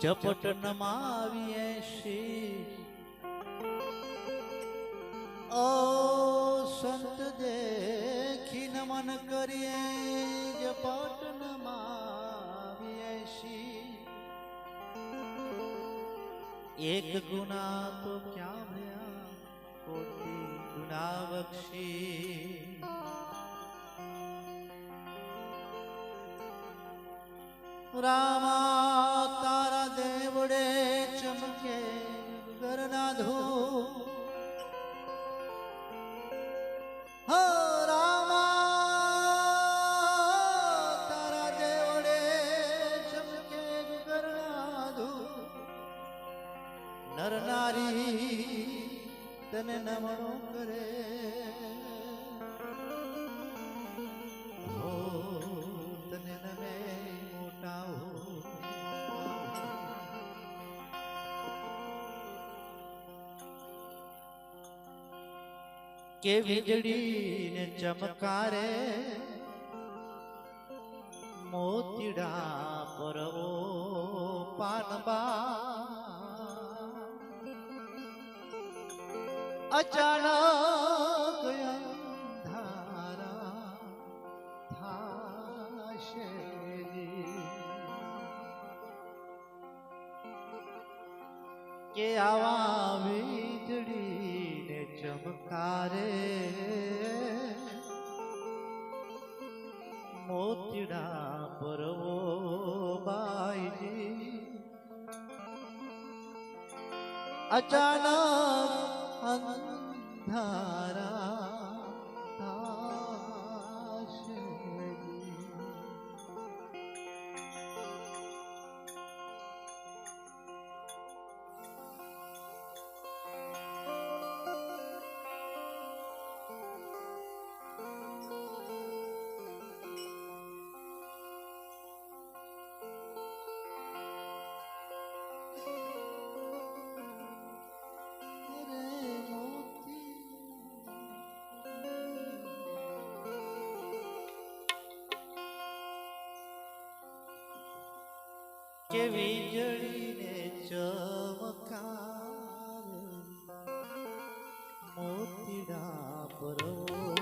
ઝપટ નમાવીએ શીશ ઓ સંત દેખી નમન કરીએ ઝપટ નમાવીએ શીશ એક ગુના તો ક્યાં ભયા કોટી ગુના બક્ષી રામા નર નારી તને નમણો કરે હો તને નમે મોટા હો કે વીજળી ને ચમકારે મોતીડા પરવો પાનબા અચાનક ધારા થાશે. કે આવા વીજળીને ચમકારે. મોતીડા પરવો બાઈજી. અચાનક অন্ধার કે વીજળીને ચમકાર મોતીડા પરવો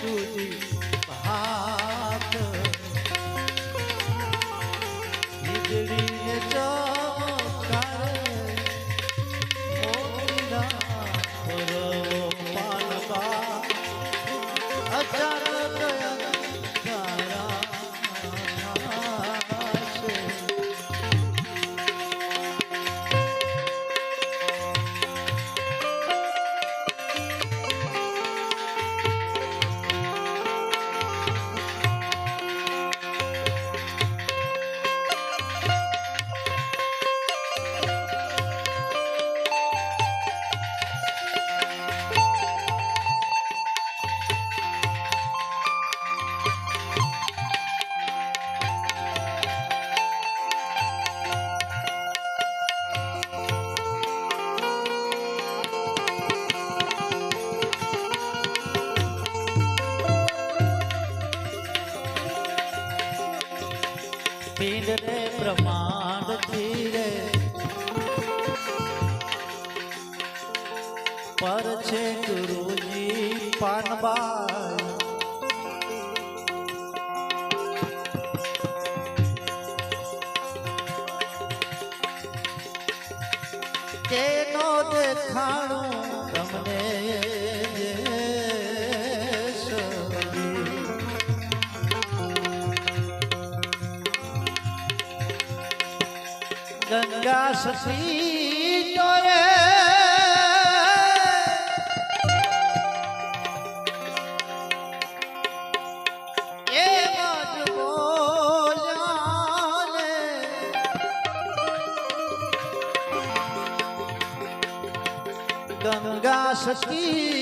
Jesús. सकी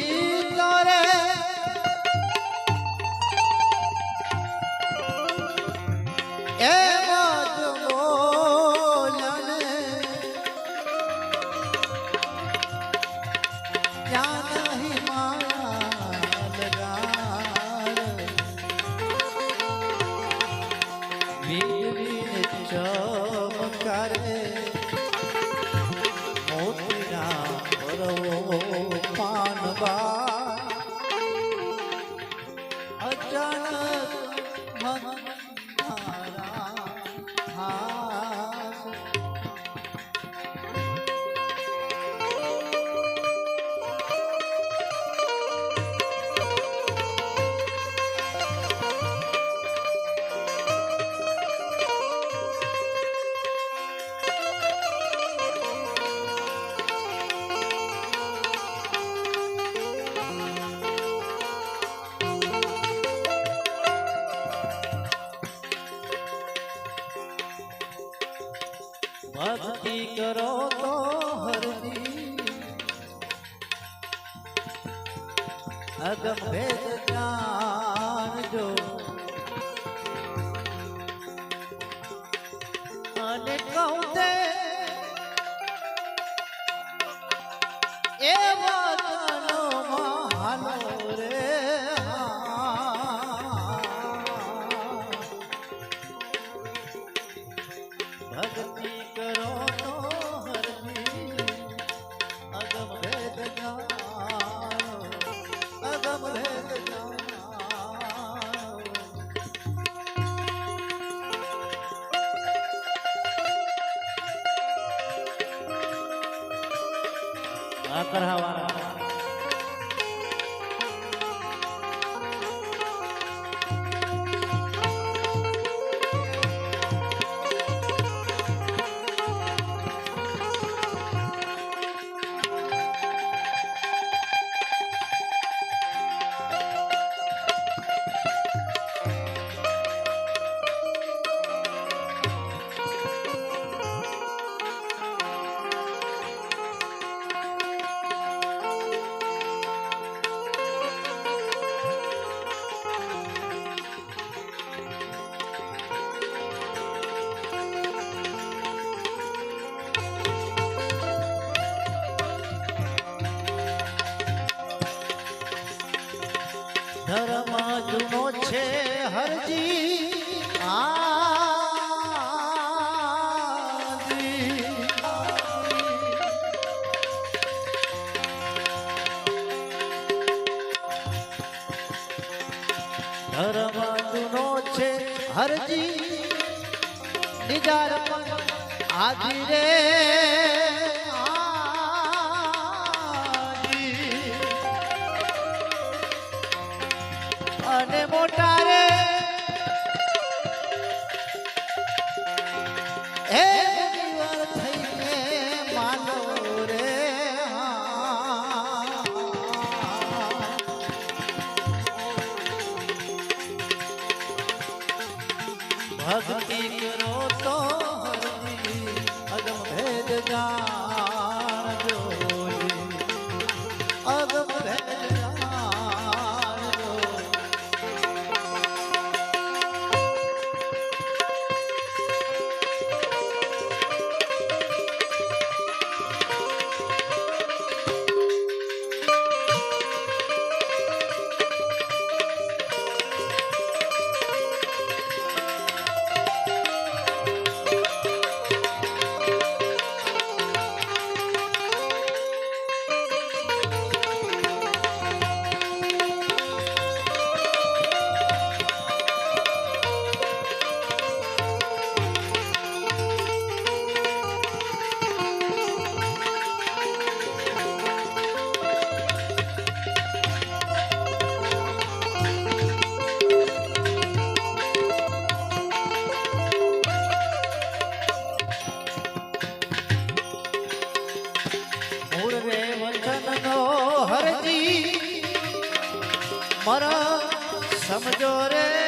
અચાનક Come ધરવાનો છે. હરજી નિજાર આજી રે. હરજી મર સમજો રે.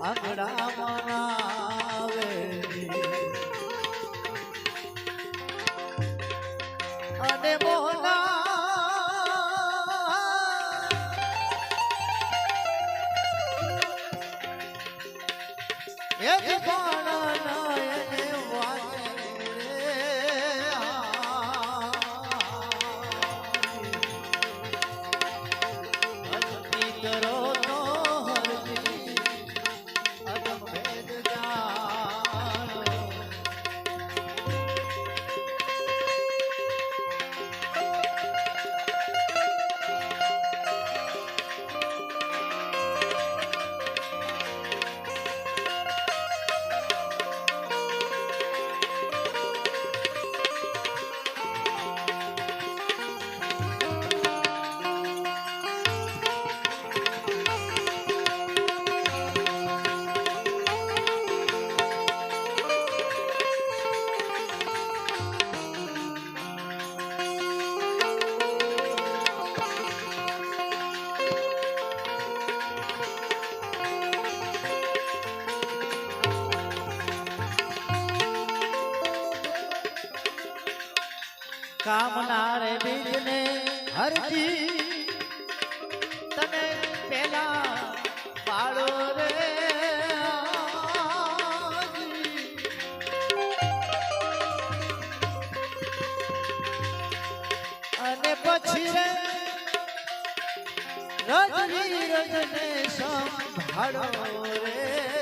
આંગણા મનાવે અને મોહના. એક પણ રજની રજને સંભાળો રે.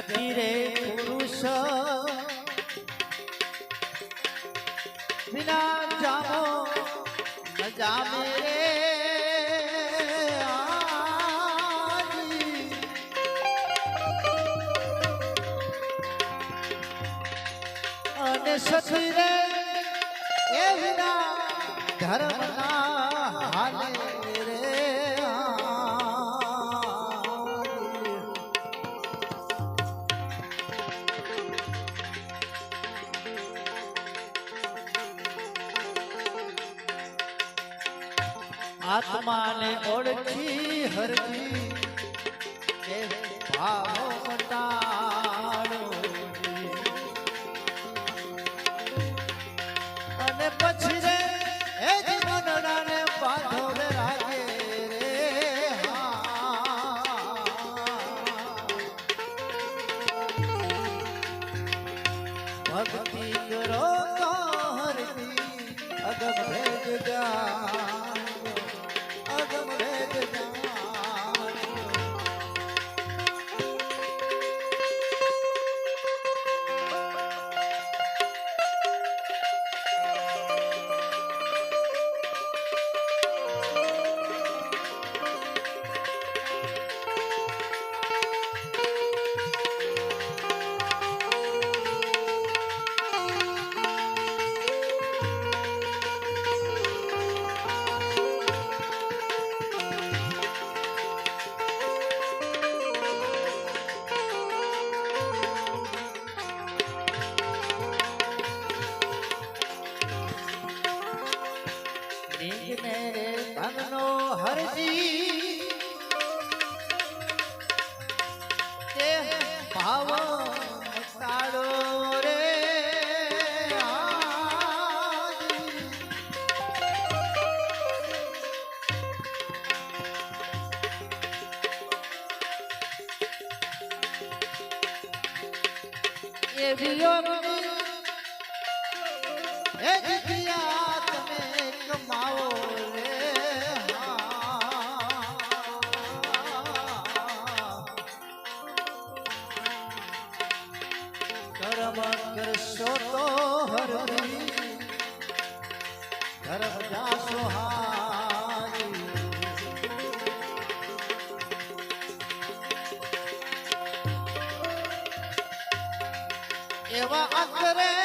ગતિ રે પુરુષ. વિના જામો ન જામે રે અને સતી રે એ વિના ધર્મના ને ઓળખી હરજી કરશો તો હરવી ધર્મ જાશો હારી એવા અંતરે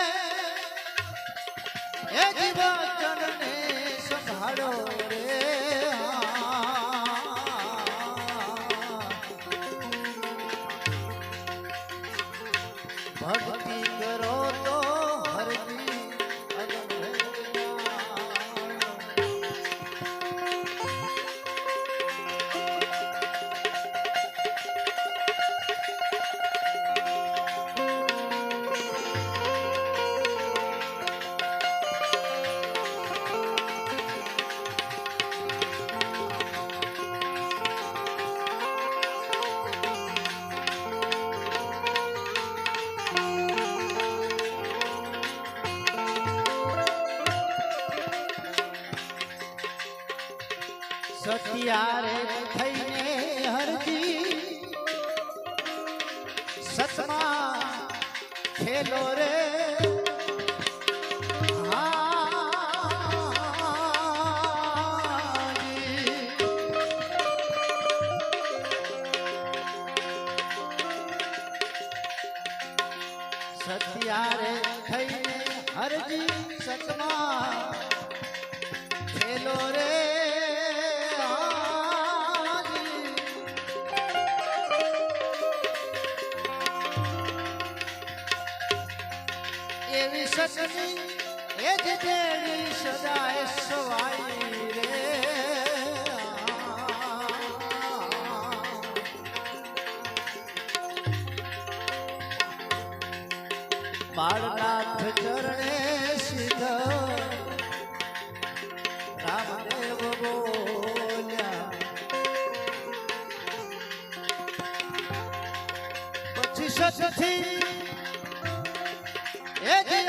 સસની એ જ દેવી સદાય સવાઈ રે બાળનાથ ચરણે સિદ્ધ રામદેવ બોલ્યા પછી સચથી એ જીયા